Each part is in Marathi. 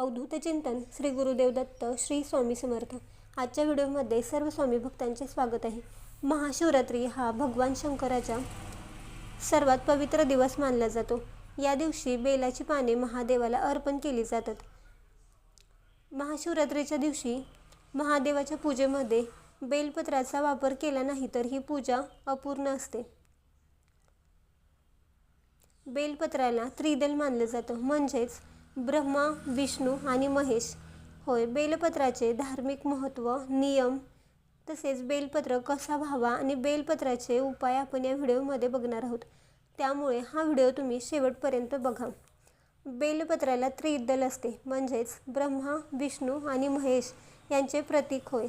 अवधूत चिंतन श्री गुरुदेव दत्त श्री स्वामी समर्थ. आजच्या व्हिडिओमध्ये सर्व स्वामी भक्तांचे स्वागत आहे. महाशिवरात्री हा भगवान शंकराचा सर्वात पवित्र दिवस मानला जातो. या दिवशी बेलाची पाने महादेवाला अर्पण केली जातात. महाशिवरात्रीच्या दिवशी महादेवाच्या पूजेमध्ये बेलपत्राचा वापर केला नाही तर ही पूजा अपूर्ण असते. बेलपत्राला त्रिदल मानलं जातं. म्हणजेच ब्रह्मा विष्णू आणि महेश. होय बेलपत्राचे धार्मिक महत्त्व नियम तसेच बेलपत्र कसा व्हावा आणि बेलपत्राचे उपाय आपण या व्हिडिओमध्ये बघणार आहोत. त्यामुळे हा व्हिडिओ तुम्ही शेवटपर्यंत बघा. बेलपत्राला त्रिदल असते म्हणजेच ब्रह्मा विष्णू आणि महेश यांचे प्रतीक होय.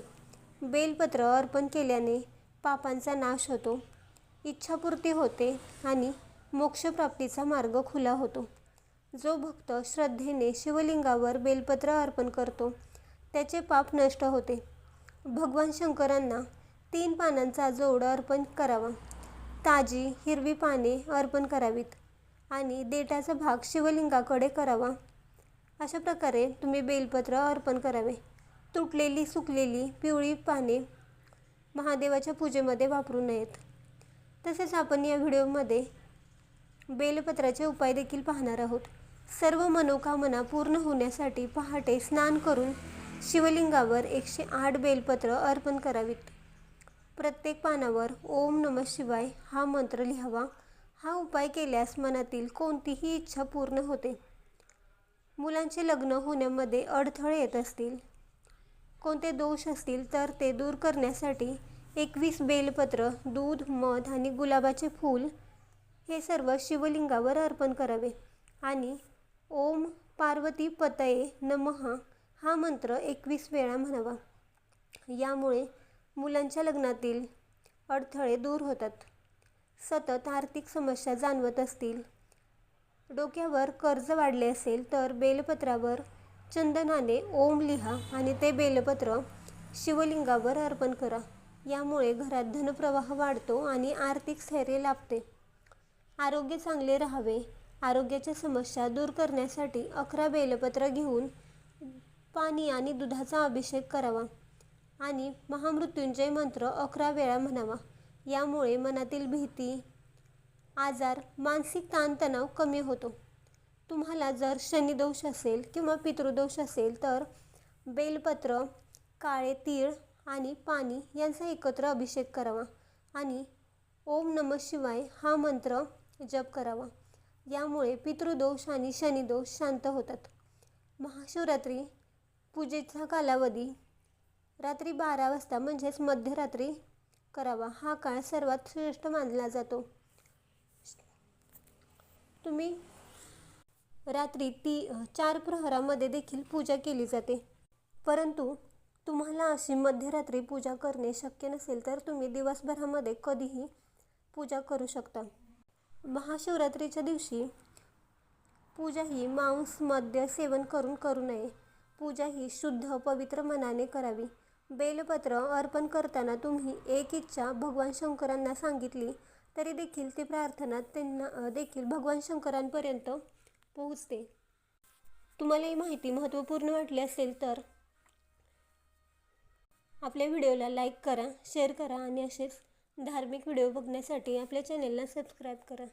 बेलपत्र अर्पण केल्याने पापांचा नाश होतो इच्छापूर्ती होते आणि मोक्षप्राप्तीचा मार्ग खुला होतो. जो भक्त श्रद्धेने शिवलिंगावर बेलपत्र अर्पण करतो त्याचे पाप नष्ट होते. भगवान शंकरांना तीन पानांचा जोड अर्पण करावा. ताजी हिरवी पाने अर्पण करावीत आणि देठाचा भाग शिवलिंगाकडे करावा. अशा प्रकारे तुम्ही बेलपत्र अर्पण करावे. तुटलेली सुकलेली पिवळी पाने महादेवाच्या पूजेमध्ये वापरू नयेत. तसेच आपण या व्हिडिओमध्ये बेलपत्राचे उपाय देखील पाहणार आहोत. सर्व मनोकामना पूर्ण होण्यासाठी पहाटे स्नान करून शिवलिंगावर एकशे आठ बेलपत्र अर्पण करावीत. प्रत्येक पानावर ओम नम शिवाय हा मंत्र लिहावा. हा उपाय केल्यास मनातील कोणतीही इच्छा पूर्ण होते. मुलांचे लग्न होण्यामध्ये अडथळे येत असतील. कोणते दोष असतील तर ते दूर करण्यासाठी एकवीस बेलपत्र दूध मध आणि गुलाबाचे फूल हे सर्व शिवलिंगावर अर्पण करावे आणि ओम पार्वती पतये नमः हा मंत्र एकवीस वेळा म्हणावा. यामुळे मुलांच्या लग्नातील अडथळे दूर होतात. सतत आर्थिक समस्या जाणवत असतील. डोक्यावर कर्ज वाढले असेल तर बेलपत्रावर चंदनाने ओम लिहा आणि ते बेलपत्र शिवलिंगावर अर्पण करा. यामुळे घरात धनप्रवाह वाढतो आणि आर्थिक स्थैर्य लाभते. आरोग्य चांगले राहावे. आरोग्याच्या समस्या दूर करण्यासाठी अकरा बेलपत्र घेऊन पाणी आणि दुधाचा अभिषेक करावा आणि महामृत्युंजय मंत्र अकरा वेळा म्हणावा. यामुळे मनातील भीती आजार मानसिक ताणतणाव कमी होतो. तुम्हाला जर शनिदोष असेल किंवा पितृदोष असेल तर बेलपत्र काळे तीळ आणि पाणी यांचा एकत्र अभिषेक करावा आणि ओम नम शिवाय हा मंत्र जप करावा. यामुळे पितृदोष आणि शनिदोष शांत होतात. महाशिवरात्री पूजेचा कालावधी रात्री बारा वाजता म्हणजेच मध्यरात्री करावा हा काळ सर्वात श्रेष्ठ मानला जातो. तुम्ही रात्री ती चार प्रहरामध्ये देखील पूजा केली जाते. परंतु तुम्हाला अशी मध्यरात्री पूजा करणे शक्य नसेल तर तुम्ही दिवसभरामध्ये कधीही पूजा करू शकता. महाशिवरात्रीच्या दिवशी पूजा ही मांस मद्य सेवन करून करू नये. पूजा ही शुद्ध पवित्र मनाने करावी. बेलपत्र अर्पण करताना तुम्ही एक इच्छा भगवान शंकरांना सांगितली तरी देखील ती प्रार्थना त्यांना देखील भगवान शंकरांपर्यंत पोहोचते. तुम्हाला ही माहिती महत्त्वपूर्ण वाटली असेल तर आपल्या व्हिडिओला लाईक करा शेअर करा आणि असेच धार्मिक व्हिडिओ बघण्यासाठी आपल्या चॅनेलला सबस्क्राईब करा.